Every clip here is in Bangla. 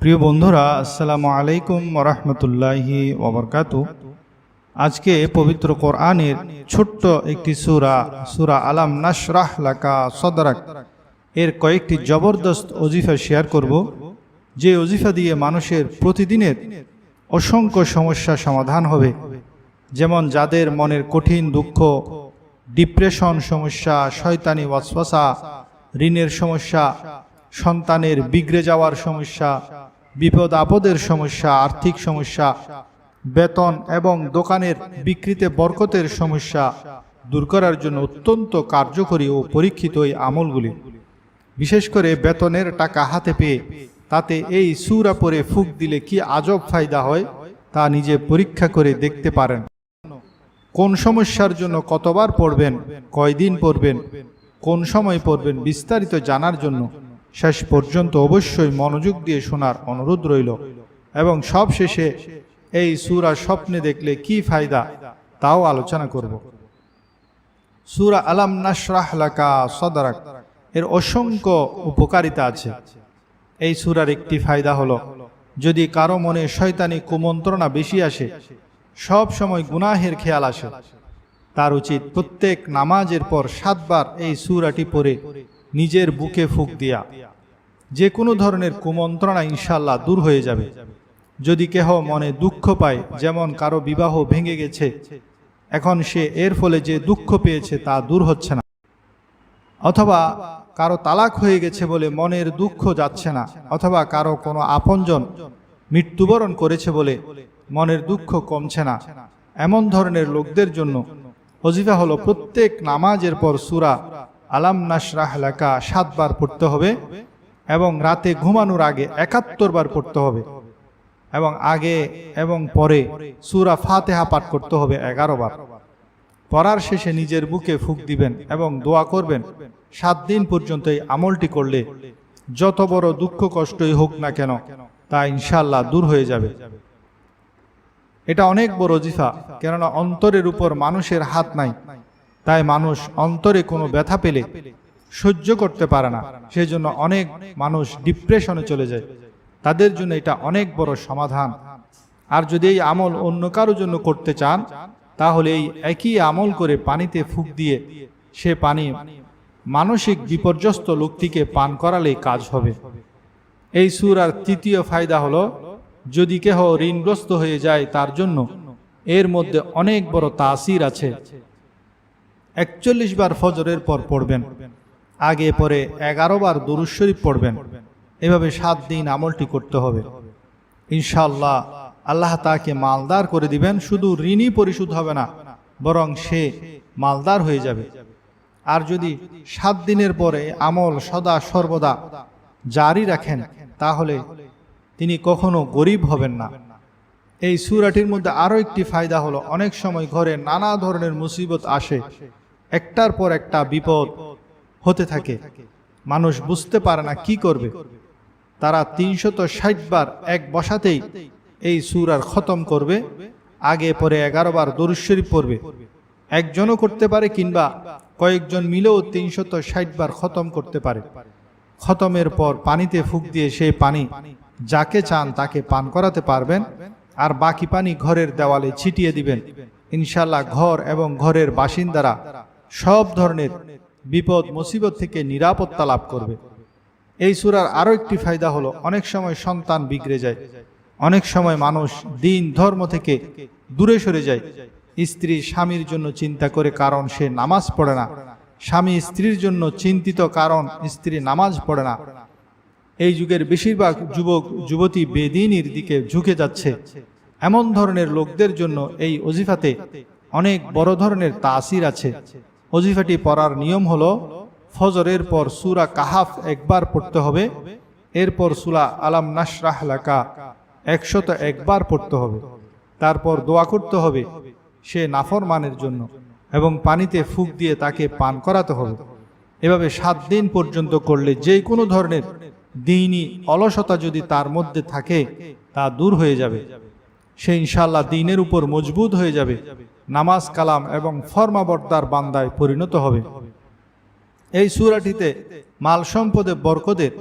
প্রিয় বন্ধুরা, আসসালামু আলাইকুম ওরহমতুল্লাহি ওবরকাত। আজকে পবিত্র কোরআনের ছোট্ট একটি সুরা সুরা আলাম নাসরাহ লাকা সদরাক। এর কয়েকটি জবরদস্ত অজিফা শেয়ার করব। যে অজিফা দিয়ে মানুষের প্রতিদিনের অসংখ্য সমস্যা সমাধান হবে। যেমন যাদের মনের কঠিন দুঃখ, ডিপ্রেশন সমস্যা, শয়তানি ওয়াসওয়াসা, ঋণের সমস্যা, সন্তানের বিগড়ে যাওয়ার সমস্যা বিপদ আপদের সমস্যা, আর্থিক সমস্যা, বেতন এবং দোকানের বিক্রিতে বরকতের সমস্যা দূর করার জন্য অত্যন্ত কার্যকরী ও পরীক্ষিত এই আমলগুলি। বিশেষ করে বেতনের টাকা হাতে পেয়ে, তাতে এই সুরা পরে ফুক দিলে কি আজব ফায়দা হয় তা নিজে পরীক্ষা করে দেখতে পারেন। কোন সমস্যার জন্য কতবার পড়বেন, কয়দিন পড়বেন, কোন সময় পড়বেন বিস্তারিত জানার জন্য শেষ পর্যন্ত অবশ্যই মনোযোগ দিয়ে শোনার অনুরোধ রইল। এবং সব শেষে এই সুরা স্বপ্নে দেখলে কি ফায়দা তাও আলোচনা করব। সুরা আলাম নাসরাহ লাকা সদারাক, এর অসংখ্য উপকারিতা আছে। এই সুরার একটি ফায়দা হলো, যদি কারও মনে শয়তানি কুমন্ত্রণা বেশি আসে, সব সময় গুনাহের খেয়াল আসে। তার উচিত প্রত্যেক নামাজের পর সাতবার এই সুরাটি পড়ে নিজের বুকে ফুক দিয়া। যে কোনো ধরনের কুমন্ত্রণা ইনশাল্লাহ দূর হয়ে যাবে। যদি কেহ মনে দুঃখ পায়, যেমন কারও বিবাহ ভেঙে গেছে, এখন সে এর ফলে যে দুঃখ পেয়েছে তা দূর হচ্ছে না। অথবা কারও তালাক হয়ে গেছে বলে মনের দুঃখ যাচ্ছে না, অথবা কারও কোনো আপনজন মৃত্যুবরণ করেছে বলে মনের দুঃখ কমছে না। এমন ধরনের লোকদের জন্য অজিফা হলো প্রত্যেক নামাজের পর সুরা আলাম নাসরাহ লেখা সাতবার পড়তে হবে। এবং রাতে ঘুমানোর আগে একাত্তর বার পড়তে হবে। এবং আগে এবং পরে সুরা ফাতেহা পাঠ করতে হবে এগারো বার। পড়ার শেষে নিজের বুকে ফুক দিবেন এবং দোয়া করবেন, সাত দিন পর্যন্ত এই আমলটি করলে যত বড় দুঃখ কষ্টই হোক না কেন, তা ইনশাল্লাহ দূর হয়ে যাবে। এটা অনেক বড় জিফা, কেননা অন্তরের উপর মানুষের হাত নাই, তাই মানুষ অন্তরে কোনো ব্যথা পেলে সহ্য করতে পারে না। সেই জন্য অনেক মানুষ ডিপ্রেশনে চলে যায়। তাদের জন্য এটা অনেক বড় সমাধান। আর যদি এই আমল অন্য কারও জন্য করতে চান, তাহলে এই একই আমল করে পানিতে ফুক দিয়ে সে পানি মানসিক বিপর্যস্ত লোকটিকে পান করালেই কাজ হবে। এই সুর আর তৃতীয় ফায়দা হলো, যদি কেহ ঋণগ্রস্ত হয়ে যায় তার জন্য এর মধ্যে অনেক বড় তাসির আছে। একচল্লিশ বার ফজরের পর পড়বেন। আগে পরে এগারো বার দরুদ শরীফ পড়বেন। এভাবে সাত দিন আমলটি করতে হবে। ইনশাল্লাহ আল্লাহ তাকে মালদার করে দিবেন, শুধু ঋণই পরিশোধ হবে না, বরং সে মালদার হয়ে যাবে। আর যদি সাত দিনের পরে আমল সদা সর্বদা জারি রাখেন, তাহলে তিনি কখনো গরিব হবেন না। এই সুরাটির মধ্যে আরও একটি ফায়দা হলো, অনেক সময় ঘরে নানা ধরনের মুসিবত আসে, একটার পর একটা বিপদ হতে থাকে। মানুষ বুঝতে পারে না কি করবে। তারা তিনশত ষাট বার এক বসাতেই এই সুরার খতম করবে, আগে পরে এগারো বার দরুশ্বরী পড়বে। একজনও করতে পারে কিংবা কয়েকজন মিলেও তিনশত ষাট বার খতম করতে পারে। খতমের পর পানিতে ফুক দিয়ে সেই পানি যাকে চান তাকে পান করাতে পারবেন, আর বাকি পানি ঘরের দেওয়ালে ছিটিয়ে দিবেন। ইনশাল্লাহ ঘর এবং ঘরের বাসিন্দারা সব ধরনের বিপদ, মুসিবত থেকে নিরাপত্তা লাভ করবে। এই সুরার আরও একটি ফায়দা হলো, অনেক সময় সন্তান বিগড়ে যায়। অনেক সময় মানুষ দিন, ধর্ম থেকে দূরে সরে যায়। স্ত্রী স্বামীর জন্য চিন্তা করে কারণ সে নামাজ পড়ে না। স্বামী স্ত্রীর জন্য চিন্তিত কারণ স্ত্রী নামাজ পড়ে না। এই যুগের বেশিরভাগ যুবক, যুবতী বেদিনীর দিকে ঝুঁকে যাচ্ছে। এমন ধরনের লোকদের জন্য এই অজিফাতে অনেক বড় ধরনের তাসির আছে। অজিফাটি পড়ার নিয়ম হলো, ফজরের পর সুরা কাহাফ একবার পড়তে হবে, এরপর সুরা আলাম নাসরাহ লাকা একশত একবার পড়তে হবে। তারপর দোয়া করতে হবে সে নাফরমানের জন্য এবং পানিতে ফুক দিয়ে তাকে পান করাতে হবে। এভাবে সাত দিন পর্যন্ত করলে যে কোনো ধরনের দিনই অলসতা যদি তার মধ্যে থাকে, তা দূর হয়ে যাবে। সে ইনশাল্লাহ দিনের উপর মজবুত হয়ে যাবে, নামাজ কালাম এবং ফরমাবর্দার বান্দায় পরিণত হবে। এই সুরাটিতে মাল সম্পদে বরকদের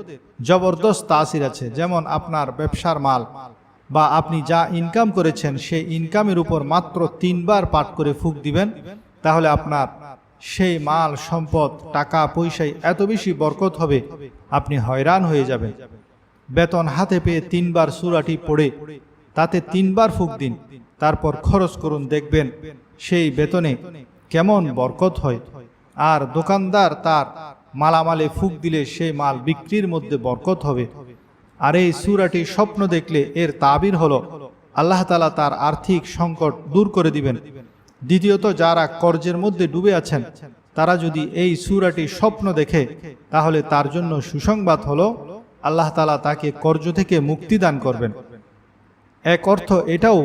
জবরদস্ত তাসির আছে, যেমন আপনার ব্যবসার মাল বা আপনি যা ইনকাম করেছেন, সেই ইনকামের উপর মাত্র তিনবার পাঠ করে ফুক দিবেন, তাহলে আপনার সেই মাল সম্পদ, টাকা, পয়সায় এত বেশি বরকত হবে, আপনি হয়রান হয়ে যাবেন। বেতন হাতে পেয়ে তিনবার সুরাটি পড়ে তাতে তিনবার ফুক দিন, তারপর খরচ করুন, দেখবেন সেই বেতনে কেমন বরকত হয়। আর দোকানদার তার মালামালে ফুক দিলে সেই মাল বিক্রির মধ্যে বরকত হবে। আর এই সুরাটি স্বপ্ন দেখলে এর তাবির হলো, আল্লাহ তালা তার আর্থিক সংকট দূর করে দিবেন। দ্বিতীয়ত, যারা কর্জের মধ্যে ডুবে আছেন, তারা যদি এই সুরাটি স্বপ্ন দেখে, তাহলে তার জন্য সুসংবাদ হলো, আল্লাহ তালা তাকে কর্জ থেকে মুক্তি দান করবেন। এক অর্থ এটাও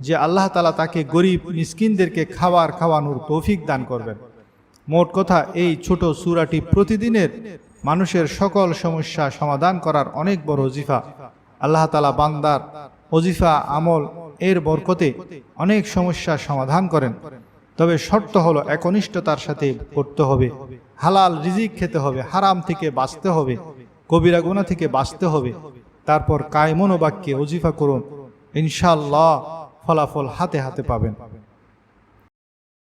যে আল্লাহ তালা তাকে গরিব মিসকিনদেরকে খাবার খাওয়ানোর তৌফিক দান করবেন। মোট কথা, এই ছোট সুরাটি প্রতিদিনের মানুষের সকল সমস্যা সমাধান করার অনেক বড় অজিফা আল্লাহ তালা বান্দার অজিফা আমল এর বরকতে অনেক সমস্যার সমাধান করেন। তবে শর্ত হলো একনিষ্ঠতার সাথে করতে হবে। হালাল রিজিক খেতে হবে, হারাম থেকে বাঁচতে হবে, কবিরা গুণা থেকে বাঁচতে হবে। তারপর কায়মনোবাক্যে অজিফা করুন। ইনশাল্লাহ ফলাফল হাতে হাতে পাবেন।